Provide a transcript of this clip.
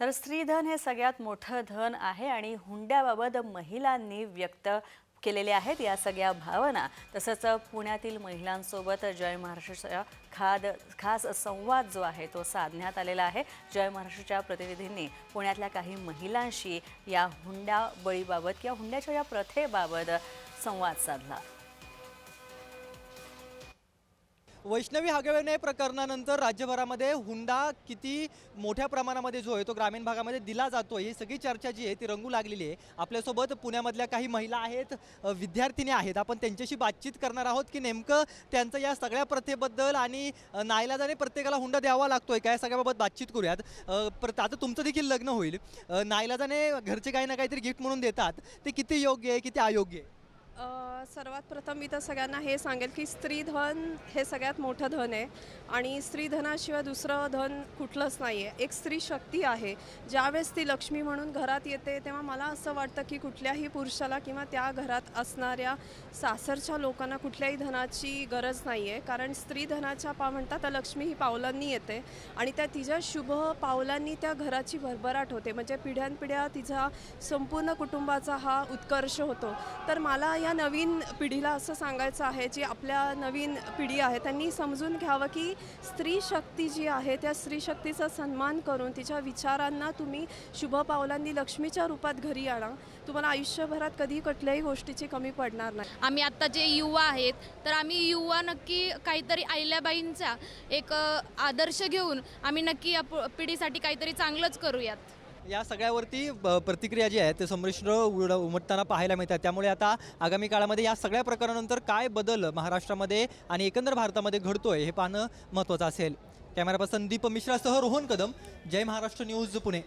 तर स्त्रीधन हे सगळ्यात मोठं धन आहे आणि हुंड्याबाबत महिलांनी व्यक्त केलेले आहेत या सगळ्या भावना. तसंच पुण्यातील महिलांसोबत जय महाराष्ट्राचा खाद खास संवाद जो आहे तो साधण्यात आलेला आहे. जय महाराष्ट्राच्या प्रतिनिधींनी पुण्यातल्या काही महिलांशी या हुंडा बळीबाबत किंवा हुंड्याच्या या प्रथेबाबत संवाद साधला. वैष्णवी हगवणे प्रकरणानंतर राज्यभरामध्ये हुंडा किती मोठ्या प्रमाणामध्ये जो आहे तो ग्रामीण भागामध्ये दिला जातो ही सगळी चर्चा जी आहे ती रंगू लागलेली आहे. आपल्यासोबत पुण्यामधल्या काही महिला आहेत विद्यार्थिनी आहेत. आपण त्यांच्याशी बातचीत करणार आहोत की नेमकं त्यांचं या सगळ्या प्रथेबद्दल आणि नायलाजाने नाईलाजाने प्रत्येकाला हुंडा द्यावा लागतोय काय सगळ्याबाबत बातचीत करूयात. प्र आता तुमचं देखील लग्न होईल. नायलाजाने नाईलाजाने घरचे काही ना काहीतरी गिफ्ट म्हणून देतात. ते किती योग्य आहे किती अयोग्य आहे? सर्वात प्रथम मी तर सगळ्यांना हे सांगेल की स्त्रीधन हे सगळ्यात मोठं धन आहे आणि स्त्रीधनाशिवाय दुसरं धन कुठलंच नाही आहे एक स्त्री शक्ती आहे. ज्यावेळेस ती लक्ष्मी म्हणून घरात येते तेव्हा मला असं वाटतं की कुठल्याही पुरुषाला किंवा त्या घरात असणाऱ्या सासरच्या लोकांना कुठल्याही धनाची गरज नाही आहे कारण स्त्री धनाच्या पा म्हणतात त्या लक्ष्मी ही पावलांनी येते आणि त्या तिच्या शुभ पावलांनी त्या घराची भरभराट होते. म्हणजे पिढ्यानपिढ्या तिचा संपूर्ण कुटुंबाचा हा उत्कर्ष होतो. तर मला या नवीन पिढीला असं सांगायचं आहे जी आपल्या नवीन पिढी आहे त्यांनी समजून घ्यावं की स्त्री शक्ती जी आहे त्या स्त्री शक्तीचा सन्मान करून तिच्या विचारांना तुम्ही शुभ पावलांनी लक्ष्मीच्या रूपात घरी आणा. तुम्हाला आयुष्यभरात कधी कुठल्याही गोष्टीची कमी पडणार नाही. आम्ही आत्ता जे युवा आहेत तर आम्ही युवा नक्की काहीतरी आईल्याबाईंचा एक आदर्श घेऊन आम्ही नक्की या पिढीसाठी काहीतरी चांगलंच करूयात. या सगळ्यावरती प्रतिक्रिया जी आहे ते संमिश्र उड उमटताना पाहायला मिळतात. त्यामुळे आता आगामी काळामध्ये या सगळ्या प्रकारानंतर काय बदल महाराष्ट्रामध्ये आणि एकंदर भारतामध्ये घडतोय हे पाहणं महत्त्वाचं असेल. कॅमेरा पर्सन दीप मिश्रासह रोहन कदम. जय महाराष्ट्र न्यूज पुणे.